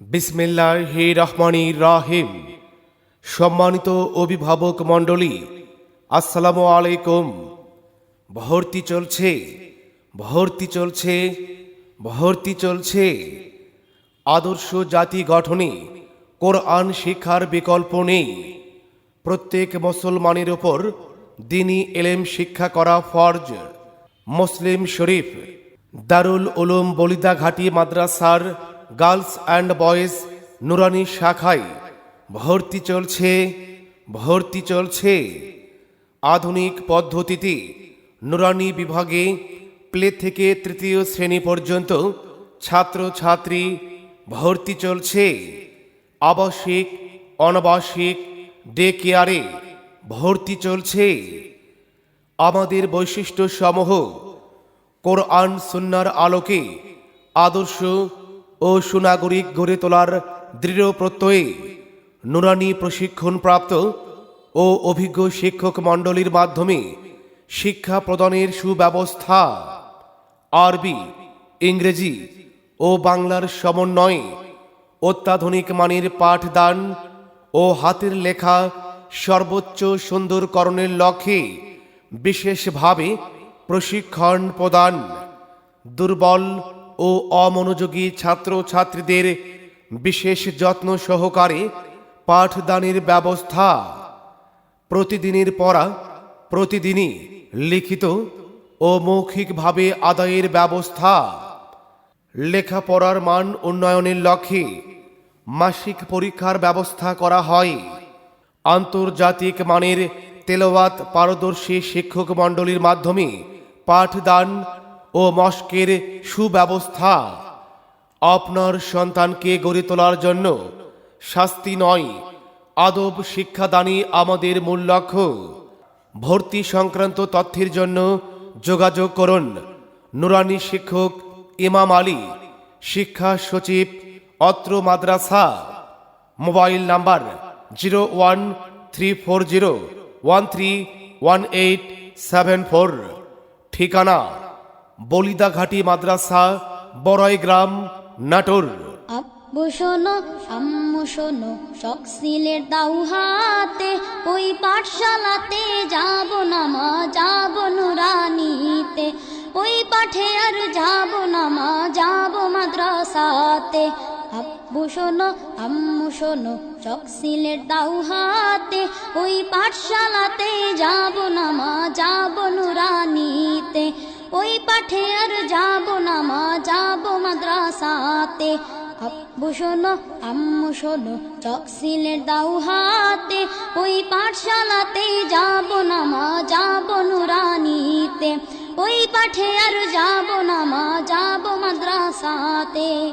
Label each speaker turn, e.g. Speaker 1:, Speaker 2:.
Speaker 1: বিসমিল্লাহ রহমানি রাহিম। সম্মানিত অভিভাবক মণ্ডলী, আসসালামু আলাইকুম। ভর্তি চলছে ভর্তি চলছে ভর্তি চলছে। আদর্শ জাতি গঠনে কোরআন শিক্ষার বিকল্প নেই। প্রত্যেক মুসলমানের ওপর দিনী এলেম শিক্ষা করা ফরজ। মুসলিম শরীফ, দারুল উলুম বলিদাঘাটি মাদ্রাসার গার্লস অ্যান্ড বয়েজ নুরানি শাখায় ভর্তি চলছে ভর্তি চলছে। আধুনিক পদ্ধতিতে নুরানি বিভাগে প্লে থেকে তৃতীয় শ্রেণি পর্যন্ত ছাত্র ছাত্রী ভর্তি চলছে। আবাসিক, অনাবাসিক ডে কেয়ারে ভর্তি চলছে। আমাদের বৈশিষ্ট্য সমূহ কোরআন, সুন্নার আলোকে আদর্শ ও সুনাগরিক গড়ে তোলার দৃঢ় প্রত্যয়ে নুরানি প্রশিক্ষণপ্রাপ্ত ও অভিজ্ঞ শিক্ষক মণ্ডলীর মাধ্যমে শিক্ষা প্রদানের সুব্যবস্থা, আরবি, ইংরেজি ও বাংলার সমন্বয়ে অত্যাধুনিক মানের পাঠদান ও হাতের লেখা সর্বোচ্চ সুন্দরকরণের লক্ষ্যে বিশেষভাবে প্রশিক্ষণ প্রদান দুর্বল ও অমনোযোগী ছাত্র ছাত্রীদের বিশেষ যত্ন সহকারে পাঠদানের ব্যবস্থা প্রতিদিনের পড়া প্রতিদিনই লিখিত ও মৌখিকভাবে আদায়ের ব্যবস্থা। লেখাপড়ার মান উন্নয়নের লক্ষ্যে মাসিক পরীক্ষার ব্যবস্থা করা হয়। আন্তর্জাতিক মানের তেলাওয়াত পারদর্শী শিক্ষক মণ্ডলীর মাধ্যমে পাঠদান ও মস্কের সুব্যবস্থা। আপনার সন্তানকে গড়ে তোলার জন্য শাস্তি নয়, আদব শিক্ষাদানই আমাদের মূল লক্ষ্য। ভর্তি সংক্রান্ত তথ্যের জন্য যোগাযোগ করুন। নুরানি শিক্ষক ইমাম আলী, শিক্ষা সচিব অত্র মাদ্রাসা। Mobile number zero one three four zero one three one eight seven four. ঠিকানা বলিদাঘাটি মাদ্রাসা বড়াইগ্রাম নাটোর।
Speaker 2: আব্বু শোনো আম্মু শোনো শখ সিলের দাও হাতে, ওই পাঠশালাতে যাব না মা, যাব নুরানিতে। ওই পাঠে আর যাব না মা, যাব মাদ্রাসাতে। আব্বু শোনো আম্মু শোনো শখ সিলের দাও হাতে, ওই পাঠশালাতে যাব না মা, যাব নুরানিতে। ওই পাঠে আর যাব না মা, যাব মাদ্রাসাতে। আব্বু শোনো, আম্মু শোনো চকসিলের দাউ হাতে। ওই পাঠশালাতে যাব না মা, যাব নুরানিতে। ওই পাঠে আর যাব না মা, যাব মাদ্রাসাতে।